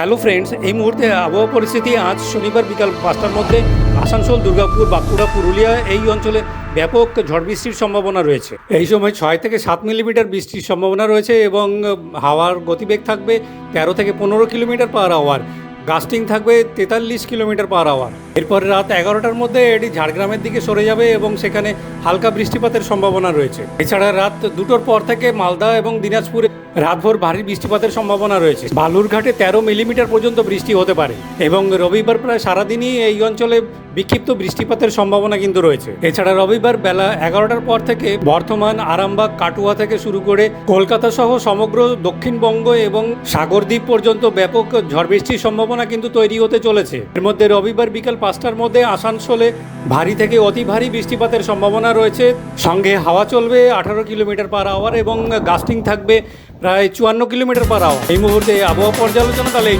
Hello friends এই মুহূর্তে আবহাওয়া পরিস্থিতি আজ শনিবার বিকাল পাঁচটার মধ্যে আসানসোল, দুর্গাপুর, বাঁকুড়া, পুরুলিয়া এই অঞ্চলে ব্যাপক ঝড় বৃষ্টির সম্ভাবনা রয়েছে। এই সময় ছয় থেকে সাত মিলিমিটার বৃষ্টির সম্ভাবনা রয়েছে এবং হাওয়ার গতিবেগ থাকবে তেরো থেকে পনেরো কিলোমিটার পার আওয়ার, গাস্টিং থাকবে তেতাল্লিশ কিলোমিটার পার আওয়ার। এরপর রাত এগারোটার মধ্যে এটি ঝাড়গ্রামের দিকে সরে যাবে এবং সেখানে হালকা বৃষ্টিপাতের সম্ভাবনা রয়েছে। এছাড়া রাত দুটোর পর থেকে মালদা এবং দিনাজপুরে রাতভর ভারী বৃষ্টিপাতের সম্ভাবনা রয়েছে। বালুরঘাটে তেরো মিলিমিটার পর্যন্ত বৃষ্টি হতে পারে এবং রবিবার প্রায় সারাদিনই এই অঞ্চলে বিক্ষিপ্ত বৃষ্টিপাতের সম্ভাবনা কিন্তু রয়েছে। এছাড়া রবিবার বেলা এগারোটার পর থেকে বর্ধমান, আরামবাগ, কাটুয়া থেকে শুরু করে কলকাতা সহ সমগ্র দক্ষিণবঙ্গ এবং সাগরদ্বীপ পর্যন্ত ব্যাপক ঝড় বৃষ্টির সম্ভাবনা কিন্তু তৈরি হতে চলেছে। এর মধ্যে রবিবার বিকাল পাঁচটার মধ্যে আসানসোলে ভারী থেকে অতি ভারী বৃষ্টিপাতের সম্ভাবনা রয়েছে। সঙ্গে হাওয়া চলবে আঠারো কিলোমিটার পার আওয়ার এবং গাস্টিং থাকবে প্রায় চুয়ান্ন কিলোমিটার পার আওয়ার এই মুহূর্তে আবহাওয়া পর্যালোচনা, তাহলে